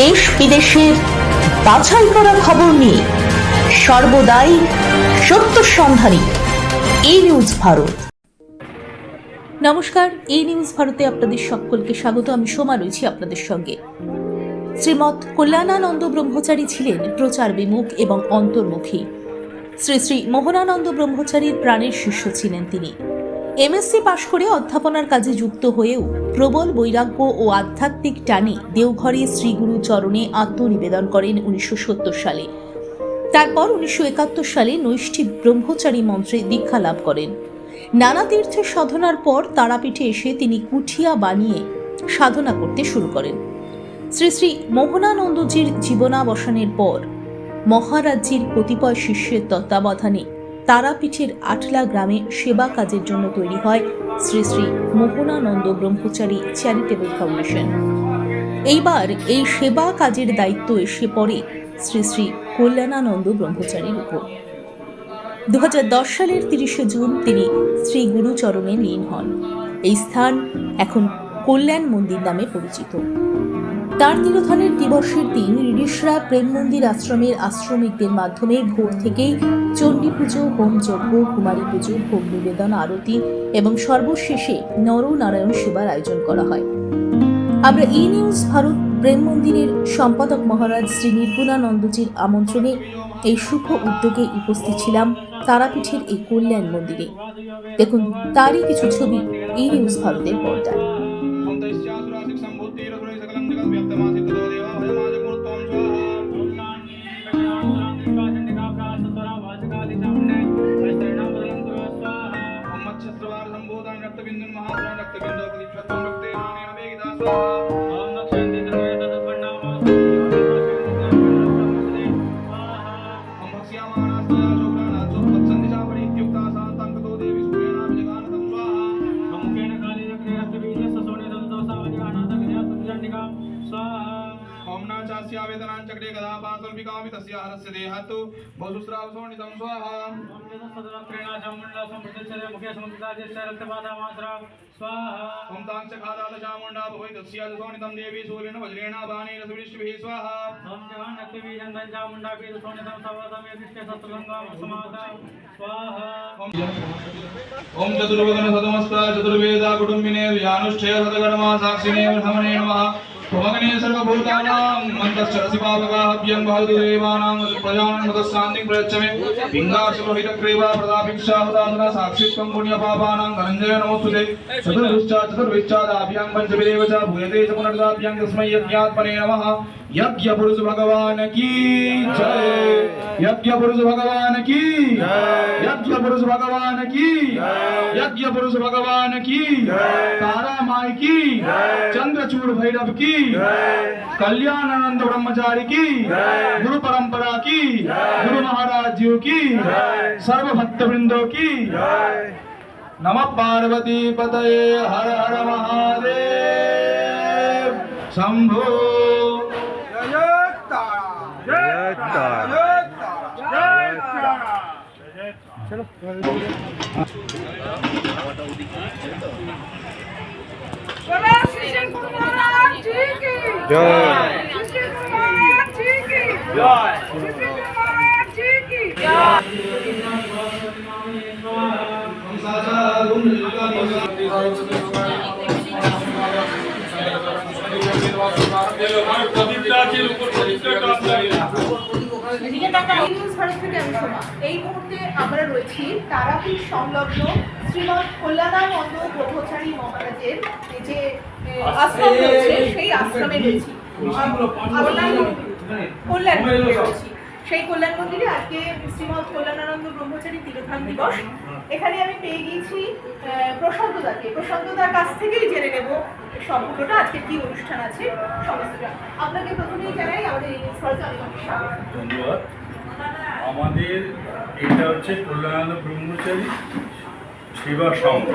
দেশ বিদেশের বাছাই করা খবর নিয়ে সর্বদাই সত্য সন্ধানী এই নিউজ ভারত। নমস্কার, এই নিউজ ভারতে আপনাদের সকলকে স্বাগত। আমি সোমা রয়েছি আপনাদের সঙ্গে। শ্রীমৎ কল্যাণানন্দ ব্রহ্মচারী ছিলেন প্রচার বিমুখ এবং অন্তর্মুখী। শ্রী শ্রী মোহনানন্দ ব্রহ্মচারীর প্রাণের শিষ্য ছিলেন তিনি। এমএসসি পাশ করে অধ্যাপনার কাজে যুক্ত হয়েও প্রবল বৈরাগ্য ও আধ্যাত্মিক টানে দেওঘরে শ্রীগুরু চরণে আত্মনিবেদন করেন উনিশশো সত্তর সালে। তারপর উনিশশো একাত্তর সালে নৈষ্ঠী ব্রহ্মচারী মন্ত্রে দীক্ষা লাভ করেন। নানা তীর্থের সাধনার পর তারাপীঠে এসে তিনি কুঠিয়া বানিয়ে সাধনা করতে শুরু করেন। শ্রী শ্রী মোহনানন্দজির জীবনাবসানের পর মহারাজ্যের কতিপয় শিষ্যের তত্ত্বাবধানে তারাপীঠের আটলা গ্রামে সেবা কাজের জন্য তৈরি হয় শ্রী শ্রী মোহনানন্দ ব্রহ্মচারী চ্যারিটেবল ফাউন্ডেশন। এইবার এই সেবা কাজের দায়িত্ব এসে পড়ে শ্রী শ্রী কল্যাণানন্দ ব্রহ্মচারীর উপর। দু হাজার দশ সালের তিরিশে জুন তিনি শ্রী গুরুচরণে লীন হন। এই স্থান এখন কল্যাণ মন্দির নামে পরিচিত। তার তিরোধানের দিবসের দিন ঋষরা প্রেম মন্দির আশ্রমের আশ্রমিকদের মাধ্যমে ভোর থেকেই চণ্ডী পুজো, হোম যজ্ঞ, কুমারী পুজো ভোগ নিবেদন, আরতি এবং সর্বশেষে নরনারায়ণ সেবার আয়োজন করা হয়। আমরা ই নিউজ ভারত প্রেম মন্দিরের সম্পাদক মহারাজ শ্রী নির্গুণানন্দজির আমন্ত্রণে এই শুভ উদ্যোগে উপস্থিত ছিলাম তারাপীঠের এই কল্যাণ মন্দিরে। দেখুন, তারই কিছু ছবি ই নিউজ ভারতের পর্দায়। तस्य हरस्य देहतु बहुस्रावसोनितं स्वाहा ओम तां च खादात चामुण्डा भवै तस्य सोनितं देवी सूर्येण वज्रेण बाणेन सुविष्टिभिः स्वाहा ओम चतुर्वदन सदमस्ता चतुर्वेदा कुटुम्बिने व्यानुष्ठेय सदगणमा साक्षिणे ब्रह्मणे नमः भुवनेश्वर भूतानां मन्दश्चरसिपावगाभ्यं भवतु देवानां प्रजानां मदस्सान्तिं प्रयच्छमे पिङ्गासुरहितक्रीवा प्रदाभिक्षावदाधना साक्षित्वं पुण्यपापानां धनञ्जय नमोस्तुते चतुर्विश्चा चतुर्विश्चादाभ्यां पञ्चभिरेव च भूयते च पुनर्दाभ्यां तस्मै यज्ञात्मने नमः यज्ञ पुरुष भगवान की जय यज्ञ पुरुष भगवान की यज्ञ पुरुष भगवान की यज्ञ पुरुष भगवान की तारा माई की चंद्रचूड़ भैरव की कल्याणानंद ब्रह्मचारी की गुरु परंपरा की गुरु महाराज जी की सर्व भक्त वृंदों की नमः पार्वती पतये हर हर महादेव शंभो চলো প্রদীপটা আছে উপর প্রদীপটা কাজ লাগে এই মুহূর্তে আমরা তারাপীঠ সংলগ্ন শ্রীমৎ কল্যাণানন্দ মহারাজের যে আশ্রম রয়েছে সেই আশ্রমে কল্যাণ সেই কল্যাণ মন্দিরে আজকে শ্রীমৎ কল্যাণানন্দ ব্রহ্মচারী তিরোধান দিবস। এখানে আমি পেয়ে গিয়েছি আহ, প্রশান্ত দাকে প্রশান্ত দার কাছ থেকেই জেনে নেব সম্পূর্ণটা আজকে কি অনুষ্ঠান আছে সমস্তটা আপনাকে প্রথমেই জানাই আমাদের এই ধন্যবাদ। আমাদের এটা হচ্ছে কল্যাণানন্দ ব্রহ্মচারী সেবা সংঘ।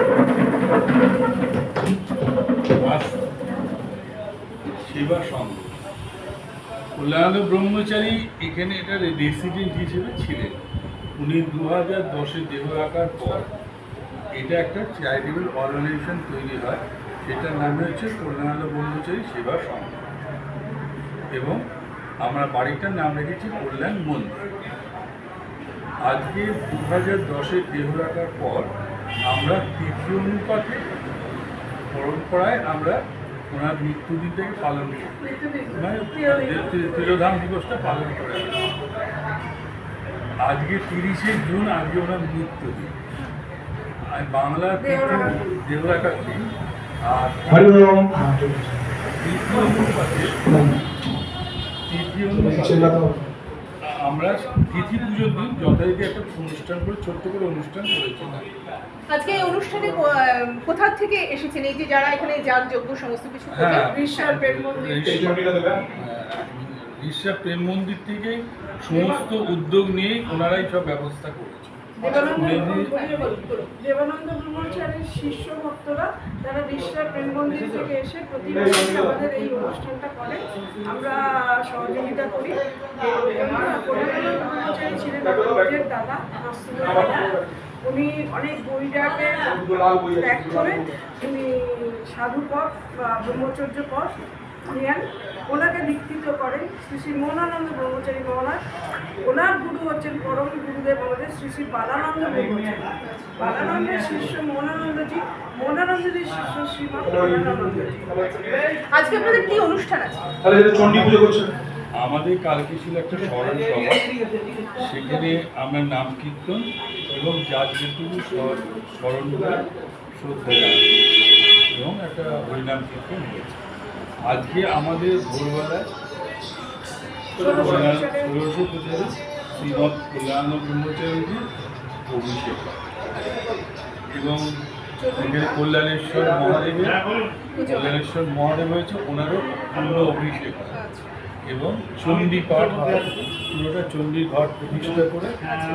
সেবা সংঘ। কল্যাণানন্দ ব্রহ্মচারী এখানে এটা রেসিডেন্ট হিসেবে ছিলেন। উনি দু হাজার দশে দেহ রাখার পর এটা একটা চ্যারিটেবল অর্গানাইজেশন তৈরি হয় সেটার নামে হচ্ছে কল্যাণানন্দ ব্রহ্মচারী সেবা সংঘ। এবং আমরা বাড়িটার নাম রেখেছি কল্যাণ মন্দির। আজকে দু হাজার দশের দেহ রাখার পর আমরা তৃতীয় অনুপাতে পরম্পরায় আমরা ওনার মৃত্যুদিনটাকে পালন করি। মানে তিরোধাম দিবসটা পালন করে আজকে তিরিশে জুন আজকে ওনার মৃত্যুদিন আর বাংলা দেহ রাখার আর তৃতীয় অনুপাতে তৃতীয় অনুপাতে আমরা তিথি পুজোর দিন যথারীতি একটা অনুষ্ঠান করে ছোট্ট করে অনুষ্ঠান করেছিলাম আজকে এই অনুষ্ঠানে কোথা থেকে এসেছেন? এই যে যারা এখানে যাগ যজ্ঞ সমস্ত কিছু ঈশ্বর প্রেম মন্দির থেকে সমস্ত উদ্যোগ নিয়ে ওনারাই সব ব্যবস্থা করেছে দেবানন্দ ব্রহ্মচারীর শিষ্য ভক্তরা বিশ্বের প্রেম মন্দির থেকে এসে প্রতি আমাদের এই অনুষ্ঠানটা করে আমরা সহযোগিতা করি। ব্রহ্মচারী ছিলেন দাদা উনি অনেক বইটাকে ত্যাগ করে উনি সাধু পথ বা ব্রহ্মচর্য পথ নেন। ওনাকে দীক্ষিত করেন শ্রী শ্রী মৌনানন্দ ব্রহ্মচারী মহারাজ। ওনার গুরু হচ্ছেন পরম গুরুদেব আমাদের শ্রী শ্রী বালানন্দ ব্রহ্মচারী। বালানন্দের শিষ্য মৌনানন্দজি মৌনানন্দজির শিষ্য কল্যাণানন্দজি আজকে আপনাদের কি অনুষ্ঠান আছে? চণ্ডী পুজো করছেন। আমাদের কালকে ছিল একটা স্মরণ সভা। সেখানে আমরা নাম কীর্তন এবং যার যেটুকু স্মরণ করে শ্রদ্ধা এবং একটা হরিনাম কীর্তন হয়েছে। আজকে আমাদের ভোরবেলায় ষোলোশো বছরের পঁচাশি শ্রীমৎ কল্যাণ ব্রহ্মচারীজির অভিষেক। এবং এখানে কল্যাণেশ্বর মহাদেবের কল্যাণেশ্বর মহাদেব হয়েছে ওনারও পূর্ণ অভিষেক। এবং চণ্ডী পাঠ হয়। পুরোটা চণ্ডীর ঘর প্রতিষ্ঠা করে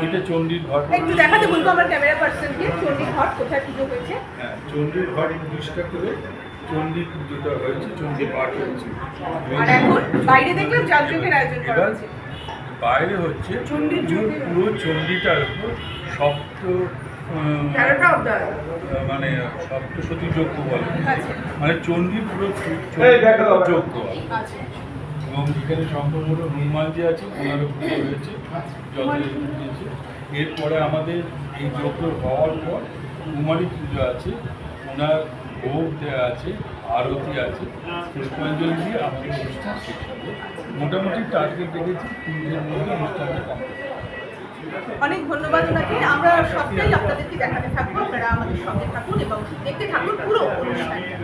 এটা চণ্ডীর ঘর একটু দেখাতে বলব আমার ক্যামেরা পার্সনকে চণ্ডী ঘট কোথায় পুজো হয়েছে? হ্যাঁ, চণ্ডীর ঘর প্রতিষ্ঠা করে চণ্ডী পুজোটা হয়েছে চণ্ডী পাঠ হয়েছে। বাইরে দেখলাম যাগযজ্ঞের আয়োজন করা হয়েছে বাইরে হচ্ছে পুরো চণ্ডীটার উপর সপ্ত মানে সপ্তশতী যজ্ঞ বলে। আচ্ছা। মানে চণ্ডী পুরো এই যজ্ঞ আচ্ছা। এবং এখানে সম্পূর্ণ হনুমান যে আছে ওনারও পুজো হয়েছে এরপরে আমাদের এই যজ্ঞ হওয়ার পর কুমারী পুজো আছে। ওনার ভোগ আছে, আরতি আছে, পুষ্পাঞ্জলি দিয়ে আমাদের অনুষ্ঠান শেষ হবে মোটামুটি টার্গেট দেখেছি তিন দিনের মধ্যে অনুষ্ঠানটা কমপ্লিট অনেক ধন্যবাদ ওনাকে। আমরা সবটাই আপনাদেরকে দেখাতে থাকব। আপনারা আমাদের সঙ্গে থাকুন এবং দেখতে থাকুন পুরো অনুষ্ঠানটা।